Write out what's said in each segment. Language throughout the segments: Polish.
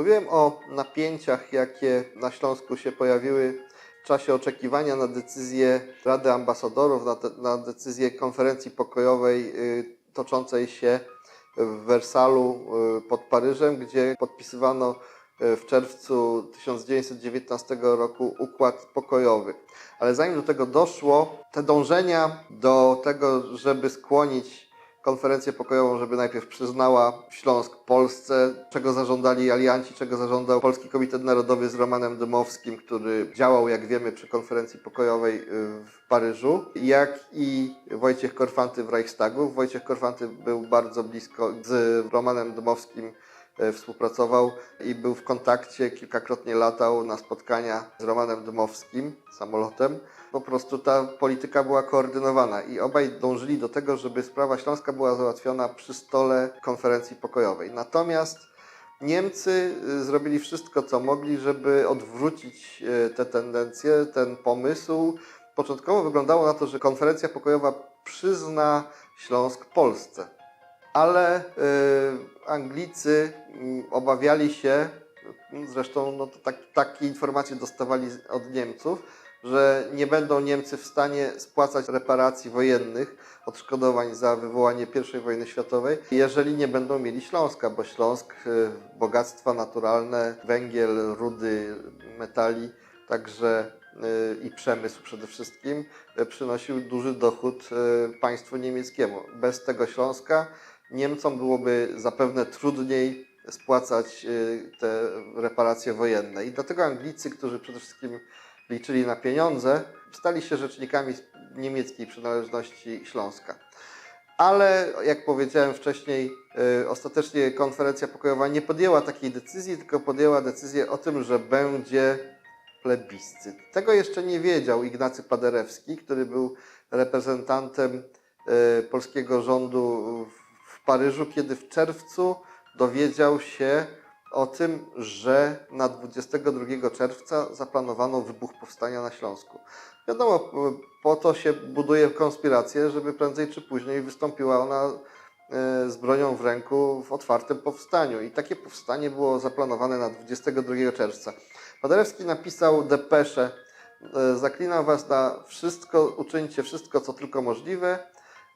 Mówiłem o napięciach, jakie na Śląsku się pojawiły w czasie oczekiwania na decyzję Rady Ambasadorów, na, te, na decyzję konferencji pokojowej y, toczącej się w Wersalu y, pod Paryżem, gdzie podpisywano y, w czerwcu 1919 roku układ pokojowy. Ale zanim do tego doszło, te dążenia do tego, żeby skłonić konferencję pokojową, żeby najpierw przyznała Śląsk Polsce, czego zażądali alianci, czego zażądał Polski Komitet Narodowy z Romanem Dymowskim, który działał, jak wiemy, przy konferencji pokojowej y, w Paryżu, jak i Wojciech Korfanty w Reichstagu. Wojciech Korfanty był bardzo blisko z Romanem Dymowskim współpracował i był w kontakcie, kilkakrotnie latał na spotkania z Romanem Dymowskim samolotem. Po prostu ta polityka była koordynowana i obaj dążyli do tego, żeby sprawa śląska była załatwiona przy stole konferencji pokojowej. Natomiast Niemcy y, zrobili wszystko, co mogli, żeby odwrócić y, te tendencje, ten pomysł. Początkowo wyglądało na to, że konferencja pokojowa przyzna Śląsk Polsce ale y, Anglicy mm, obawiali się, zresztą no tak, takie informacje dostawali od Niemców, że nie będą Niemcy w stanie spłacać reparacji wojennych, odszkodowań za wywołanie I wojny światowej, jeżeli nie będą mieli Śląska, bo Śląsk, y, bogactwa naturalne, węgiel, rudy, metali, także y, i przemysł przede wszystkim, przynosił duży dochód państwu niemieckiemu. Bez tego Śląska Niemcom byłoby zapewne trudniej spłacać y, te reparacje wojenne. I dlatego Anglicy, którzy przede wszystkim liczyli na pieniądze, stali się rzecznikami niemieckiej przynależności Śląska. Ale jak powiedziałem wcześniej, y, ostatecznie konferencja pokojowa nie podjęła takiej decyzji, tylko podjęła decyzję o tym, że będzie plebiscyt. Tego jeszcze nie wiedział Ignacy Paderewski, który był reprezentantem y, polskiego rządu w- w Paryżu, kiedy w czerwcu dowiedział się o tym, że na 22 czerwca zaplanowano wybuch powstania na Śląsku. Wiadomo, po to się buduje konspirację, żeby prędzej czy później wystąpiła ona e, z bronią w ręku w otwartym powstaniu. I takie powstanie było zaplanowane na 22 czerwca. Paderewski napisał depeszę, e, zaklinam was na wszystko, uczyńcie wszystko, co tylko możliwe,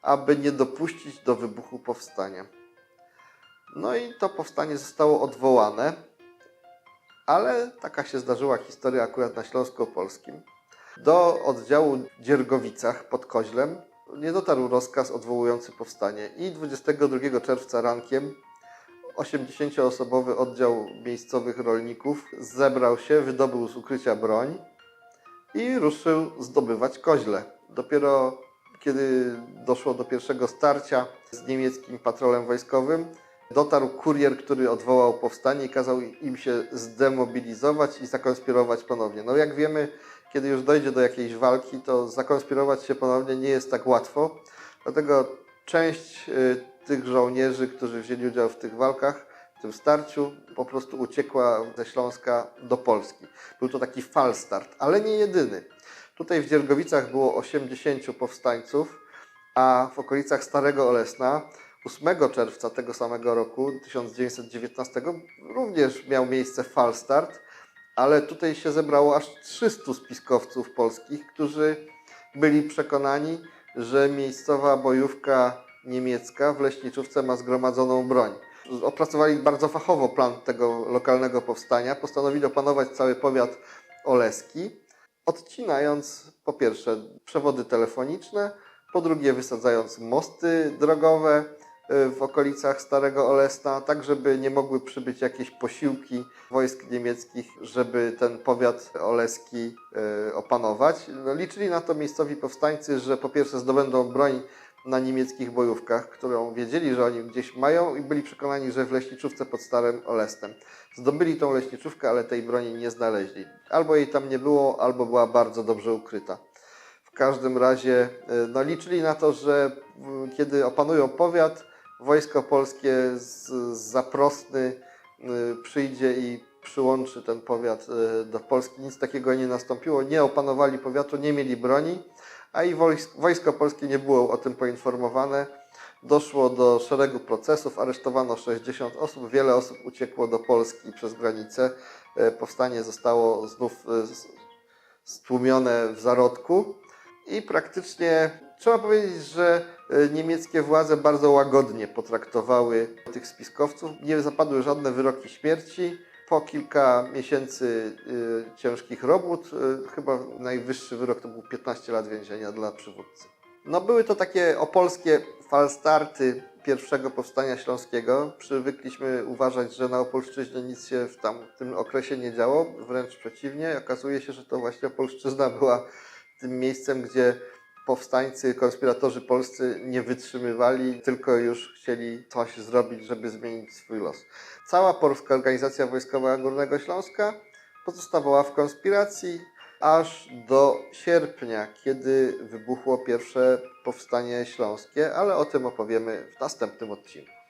aby nie dopuścić do wybuchu powstania. No i to powstanie zostało odwołane, ale taka się zdarzyła historia akurat na Śląsku Opolskim. Do oddziału Dziergowicach pod Koźlem nie dotarł rozkaz odwołujący powstanie i 22 czerwca rankiem 80-osobowy oddział miejscowych rolników zebrał się, wydobył z ukrycia broń i ruszył zdobywać koźle. Dopiero kiedy doszło do pierwszego starcia z niemieckim patrolem wojskowym, dotarł kurier, który odwołał powstanie i kazał im się zdemobilizować i zakonspirować ponownie. No jak wiemy, kiedy już dojdzie do jakiejś walki, to zakonspirować się ponownie nie jest tak łatwo. Dlatego część y, tych żołnierzy, którzy wzięli udział w tych walkach, w tym starciu, po prostu uciekła ze Śląska do Polski. Był to taki falstart, ale nie jedyny. Tutaj w Dziergowicach było 80 powstańców, a w okolicach Starego Olesna 8 czerwca tego samego roku, 1919, również miał miejsce falstart, ale tutaj się zebrało aż 300 spiskowców polskich, którzy byli przekonani, że miejscowa bojówka niemiecka w Leśniczówce ma zgromadzoną broń. Opracowali bardzo fachowo plan tego lokalnego powstania, postanowili opanować cały powiat oleski, odcinając po pierwsze przewody telefoniczne, po drugie wysadzając mosty drogowe y, w okolicach Starego Olesna, tak żeby nie mogły przybyć jakieś posiłki wojsk niemieckich, żeby ten powiat oleski y, opanować. No, liczyli na to miejscowi powstańcy, że po pierwsze zdobędą broń na niemieckich bojówkach, którą wiedzieli, że oni gdzieś mają i byli przekonani, że w leśniczówce pod Starym Olestem. Zdobyli tą leśniczówkę, ale tej broni nie znaleźli. Albo jej tam nie było, albo była bardzo dobrze ukryta. W każdym razie y, no, liczyli na to, że kiedy opanują powiat, wojsko polskie z, Zaprosny y, przyjdzie i przyłączy ten powiat y, do Polski. Nic takiego nie nastąpiło. Nie opanowali powiatu, nie mieli broni, a i wojsk, wojsko polskie nie było o tym poinformowane. Doszło do szeregu procesów, aresztowano 60 osób, wiele osób uciekło do Polski przez granicę. E, Powstanie zostało znów e, stłumione w zarodku i praktycznie trzeba powiedzieć, że e, niemieckie władze bardzo łagodnie potraktowały tych spiskowców. Nie zapadły żadne wyroki śmierci. Po kilka miesięcy e, ciężkich robót, e, chyba najwyższy wyrok to był 15 lat więzienia dla przywódcy. No były to takie opolskie falstarty pierwszego powstania śląskiego. Przywykliśmy uważać, że na Opolszczyźnie nic się w tam w tym okresie nie działo, wręcz przeciwnie. Okazuje się, że to właśnie Opolszczyzna była tym miejscem, gdzie powstańcy, konspiratorzy polscy nie wytrzymywali, tylko już chcieli coś zrobić, żeby zmienić swój los. Cała Polska Organizacja Wojskowa Górnego Śląska pozostawała w konspiracji aż do sierpnia, kiedy wybuchło pierwsze powstanie śląskie, ale o tym opowiemy w następnym odcinku.